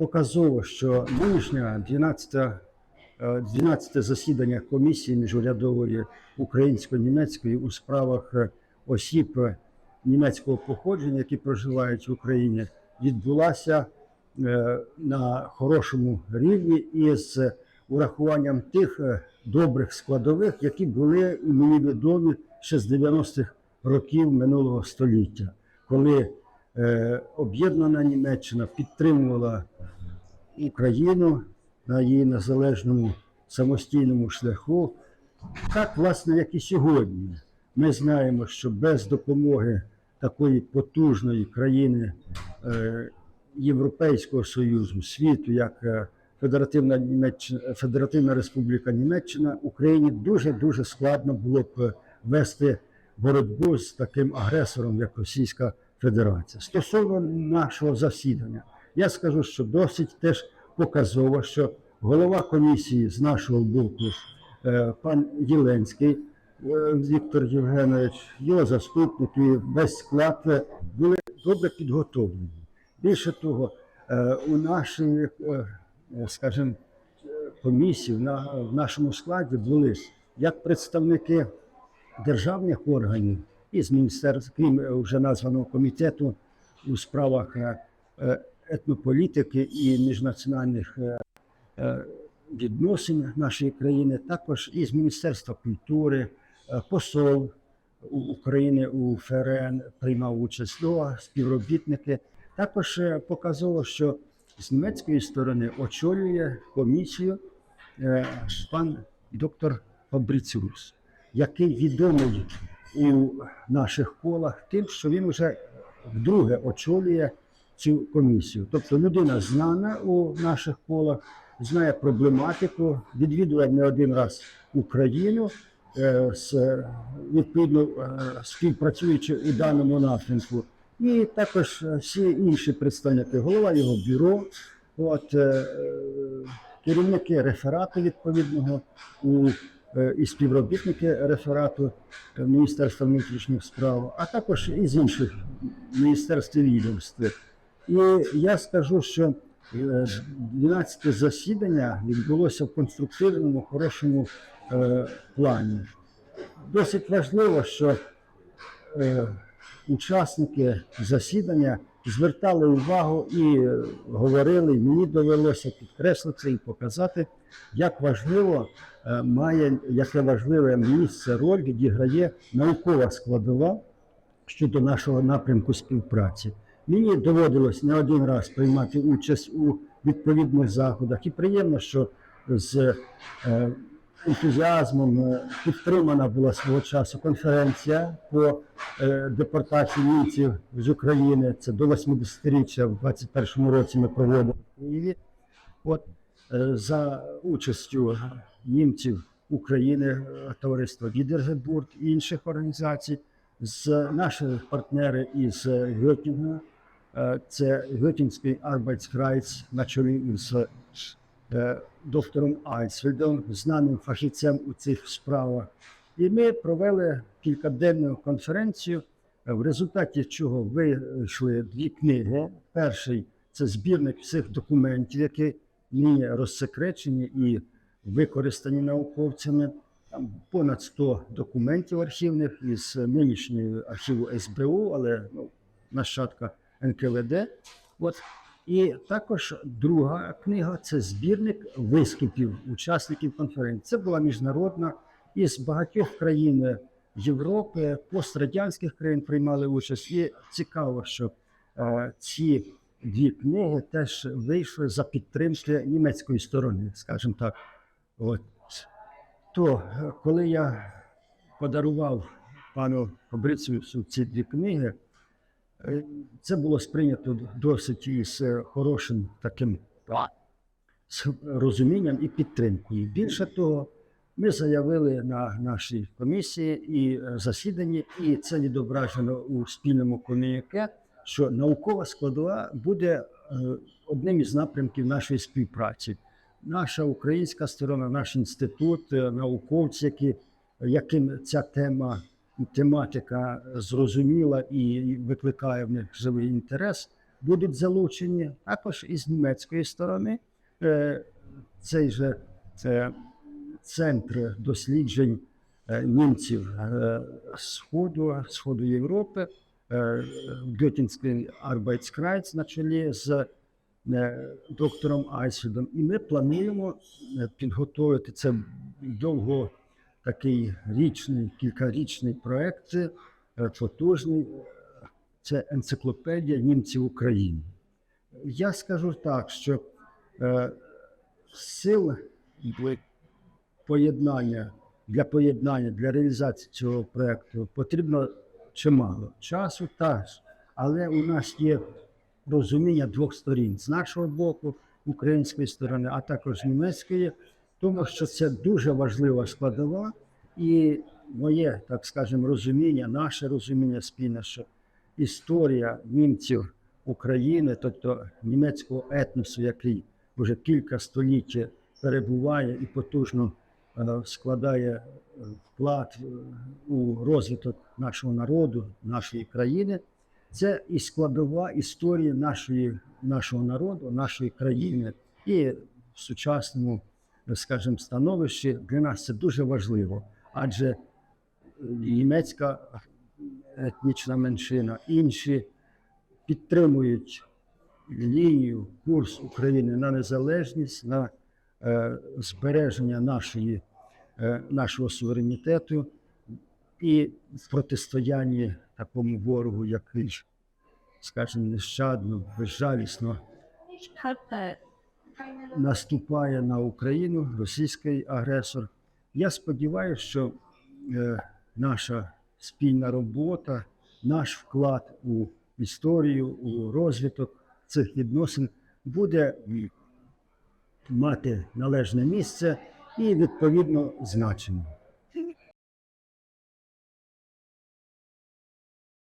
показово, що нинішня 12 е, 12 засідання комісії міжурядової українсько-німецької у справах е, осіб е, німецького походження, які проживають в Україні, відбулася е, на хорошому рівні із урахуванням тих е, добрих складових, які були мені відомі ще з 90-х років минулого століття, коли е, об'єднана Німеччина підтримувала Україну на її незалежному самостійному шляху, так, власне, як і сьогодні. Ми знаємо, що без допомоги такої потужної країни е, Європейського Союзу, світу, як е, Федеративна, Німеччина, Федеративна Республіка Німеччина, Україні дуже дуже складно було б е, вести боротьбу з таким агресором, як Російська Федерація. Стосовно нашого засідання, я скажу, що досить теж показово, що голова комісії з нашого боку, е, пан Єленський, е, Віктор Євгенович, його заступник і весь склад е, були добре підготовлені. Більше того, у нашій, скажімо, комісії в нашому складі були як представники державних органів із міністерств, крім е, вже названого комітету у справах е, е, етнополітики і міжнаціональних відносин нашої країни, також із Міністерства культури, посол України у ФРН приймав участь ну, співробітники. Також показово, що з німецької сторони очолює комісію пан доктор Фабріціус, який відомий у наших колах тим, що він вже вдруге очолює цю комісію. Тобто людина знана у наших колах, знає проблематику, відвідує не один раз Україну, е, з, відповідно е, співпрацюючи у даному напрямку. І також всі інші представники, голова його бюро, от, е, керівники реферату відповідного у, і співробітники реферату е, Міністерства внутрішніх справ, а також із інших міністерств і відомств. І я скажу, що е, 12 засідання відбулося в конструктивному, хорошому е, плані. Досить важливо, що е, учасники засідання звертали увагу і говорили, мені довелося підкреслити і показати, як важливо е, має, яке важливе місце роль відіграє наукова складова щодо нашого напрямку співпраці. Мені доводилось не один раз приймати участь у відповідних заходах, і приємно, що з е, ентузіазмом е, підтримана була свого часу конференція по е, депортації німців з України. Це до 80-річчя в 21-му році ми проводили в Києві. От е, за участю німців України, товариства Відергебург і інших організацій, з наших партнерів із Гьотінга, е, це Гьотінський Arbeitskreis на чолі з доктором Айсфельдом, знаним фахівцем у цих справах. І ми провели кількаденну конференцію, в результаті чого вийшли дві книги. Перший це збірник всіх документів, які нині розсекречені і використані науковцями. Там понад 100 документів архівних із нинішньої архіву СБУ, але ну, нащадка НКВД. От. І також друга книга це збірник виступів учасників конференції. Це була міжнародна із багатьох країн Європи, пострадянських країн приймали участь. І цікаво, що е, ці дві книги теж вийшли за підтримки німецької сторони, скажімо так. От. То е, коли я подарував пану Фабриціусу ці дві книги, це було сприйнято досить із е, хорошим таким з розумінням і підтримкою. Більше того, ми заявили на нашій комісії і е, засіданні, і це відображено у спільному ком'юніке, що наукова складова буде е, одним із напрямків нашої співпраці. Наша українська сторона, наш інститут, е, науковці, які, яким ця тема, тематика зрозуміла і викликає в них живий інтерес, будуть залучені, також із німецької сторони. Е, Цей же це центр досліджень е, німців е, Сходу, Сходу Європи, Гетінський Arbeitskreis на чолі з доктором Айсфельдом. І ми плануємо підготовити це довго такий річний, кількарічний проект, е, потужний. Це енциклопедія німців України. Я скажу так, що е, сил поєднання для поєднання для реалізації цього проекту потрібно чимало часу, теж, але у нас є розуміння двох сторін з нашого боку, української сторони, а також німецької, тому що це дуже важлива складова, і моє, так скажемо, розуміння, наше розуміння спільне, що історія німців України, тобто німецького етносу, який вже кілька століть перебуває і потужно е, складає е, вклад е, у розвиток нашого народу, нашої країни. Це і складова історії нашої, нашого народу, нашої країни. І в сучасному, скажімо, становищі для нас це дуже важливо, адже е, німецька етнічна меншина, інші підтримують лінію, курс України на незалежність, на е, збереження нашої, е, нашого суверенітету і в протистоянні такому ворогу, який, скажімо, нещадно, безжалісно наступає на Україну, російський агресор. Я сподіваюся, що е, наша спільна робота, наш вклад у історію, у розвиток цих відносин буде мати належне місце і відповідно значення.